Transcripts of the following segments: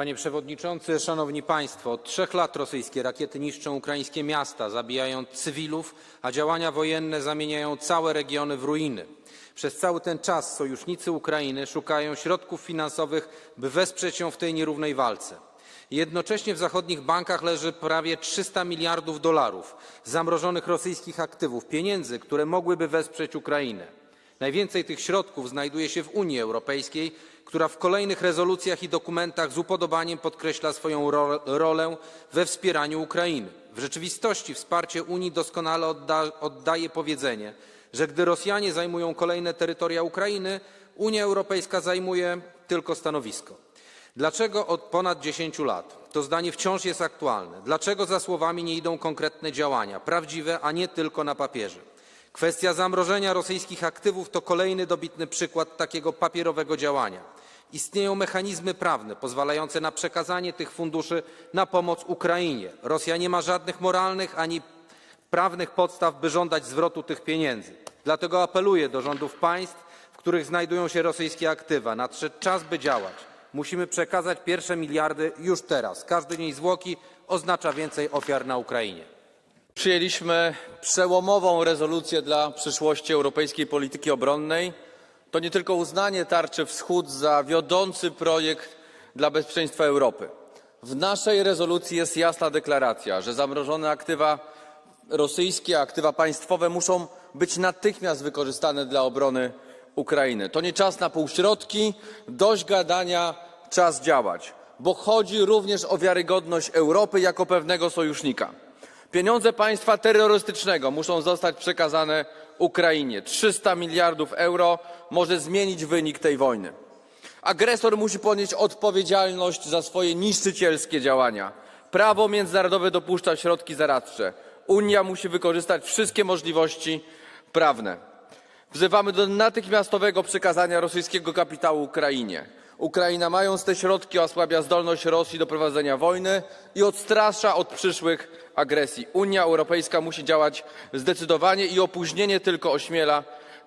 Panie Przewodniczący, Szanowni Państwo! Od trzech lat rosyjskie rakiety niszczą ukraińskie miasta, zabijając cywilów, a działania wojenne zamieniają całe regiony w ruiny. Przez cały ten czas sojusznicy Ukrainy szukają środków finansowych, by wesprzeć ją w tej nierównej walce. Jednocześnie w zachodnich bankach leży prawie 300 miliardów dolarów zamrożonych rosyjskich aktywów, pieniędzy, które mogłyby wesprzeć Ukrainę. Najwięcej tych środków znajduje się w Unii Europejskiej, która w kolejnych rezolucjach i dokumentach z upodobaniem podkreśla swoją ro rolę we wspieraniu Ukrainy. W rzeczywistości wsparcie Unii doskonale odda oddaje powiedzenie, że gdy Rosjanie zajmują kolejne terytoria Ukrainy, Unia Europejska zajmuje tylko stanowisko. Dlaczego od ponad 10 lat? To zdanie wciąż jest aktualne. Dlaczego za słowami nie idą konkretne działania, prawdziwe, a nie tylko na papierze? Kwestia zamrożenia rosyjskich aktywów to kolejny dobitny przykład takiego papierowego działania. Istnieją mechanizmy prawne pozwalające na przekazanie tych funduszy na pomoc Ukrainie. Rosja nie ma żadnych moralnych ani prawnych podstaw, by żądać zwrotu tych pieniędzy. Dlatego apeluję do rządów państw, w których znajdują się rosyjskie aktywa. Nadszedł czas, by działać. Musimy przekazać pierwsze miliardy już teraz. Każdy dzień zwłoki oznacza więcej ofiar na Ukrainie. Przyjęliśmy przełomową rezolucję dla przyszłości europejskiej polityki obronnej. To nie tylko uznanie tarczy wschód za wiodący projekt dla bezpieczeństwa Europy. W naszej rezolucji jest jasna deklaracja, że zamrożone aktywa rosyjskie, aktywa państwowe muszą być natychmiast wykorzystane dla obrony Ukrainy. To nie czas na półśrodki, dość gadania, czas działać, bo chodzi również o wiarygodność Europy jako pewnego sojusznika. Pieniądze państwa terrorystycznego muszą zostać przekazane Ukrainie. 300 miliardów euro może zmienić wynik tej wojny. Agresor musi ponieść odpowiedzialność za swoje niszczycielskie działania. Prawo międzynarodowe dopuszcza środki zaradcze. Unia musi wykorzystać wszystkie możliwości prawne. Wzywamy do natychmiastowego przekazania rosyjskiego kapitału Ukrainie. Ukraina, mając te środki, osłabia zdolność Rosji do prowadzenia wojny i odstrasza od przyszłych agresji. Unia Europejska musi działać zdecydowanie i opóźnienie tylko ośmiela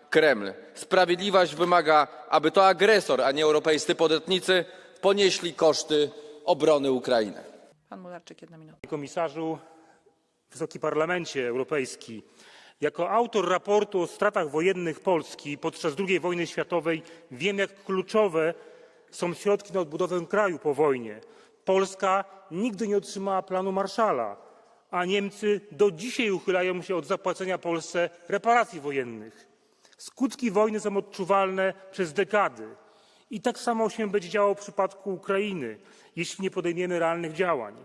Kreml. Sprawiedliwość wymaga, aby to agresor, a nie europejscy podatnicy ponieśli koszty obrony Ukrainy. Pan Mularczyk, jedna minuta. Panie komisarzu, Wysoki Parlamencie Europejski, jako autor raportu o stratach wojennych Polski podczas II wojny światowej wiem, jak kluczowe są środki na odbudowę kraju po wojnie. Polska nigdy nie otrzymała planu Marszala, a Niemcy do dzisiaj uchylają się od zapłacenia Polsce reparacji wojennych. Skutki wojny są odczuwalne przez dekady. I tak samo się będzie działo w przypadku Ukrainy, jeśli nie podejmiemy realnych działań.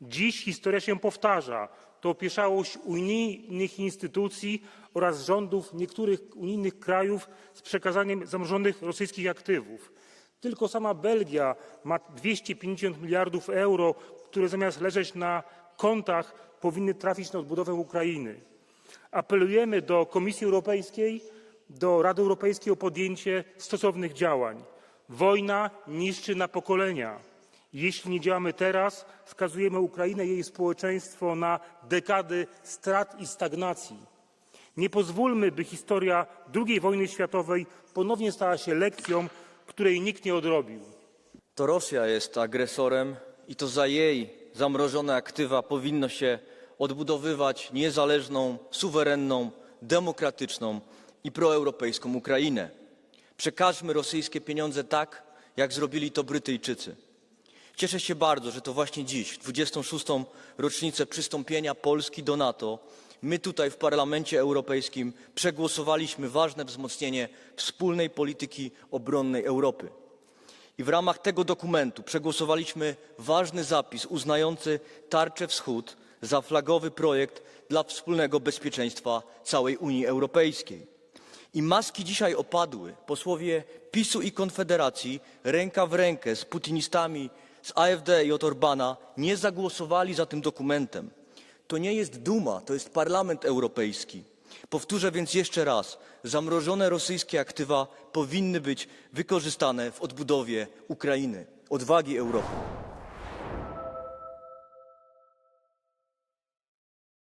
Dziś historia się powtarza. To opieszałość unijnych instytucji oraz rządów niektórych unijnych krajów z przekazaniem zamrożonych rosyjskich aktywów. Tylko sama Belgia ma 250 miliardów euro, które zamiast leżeć na kontach powinny trafić na odbudowę Ukrainy. Apelujemy do Komisji Europejskiej, do Rady Europejskiej o podjęcie stosownych działań. Wojna niszczy na pokolenia. Jeśli nie działamy teraz, skazujemy Ukrainę i jej społeczeństwo na dekady strat i stagnacji. Nie pozwólmy, by historia II wojny światowej ponownie stała się lekcją, której nikt nie odrobił. To Rosja jest agresorem i to za jej zamrożone aktywa powinno się odbudowywać niezależną, suwerenną, demokratyczną i proeuropejską Ukrainę. Przekażmy rosyjskie pieniądze tak, jak zrobili to Brytyjczycy. Cieszę się bardzo, że to właśnie dziś, w 26. rocznicę przystąpienia Polski do NATO, my tutaj w Parlamencie Europejskim przegłosowaliśmy ważne wzmocnienie wspólnej polityki obronnej Europy. W ramach tego dokumentu przegłosowaliśmy ważny zapis uznający Tarczę Wschód za flagowy projekt dla wspólnego bezpieczeństwa całej Unii Europejskiej. I maski dzisiaj opadły. Posłowie PiSu i Konfederacji ręka w rękę z putinistami z AfD i od Orbana nie zagłosowali za tym dokumentem. To nie jest Duma, to jest Parlament Europejski. Powtórzę więc jeszcze raz: zamrożone rosyjskie aktywa powinny być wykorzystane w odbudowie Ukrainy. Odwagi Europy.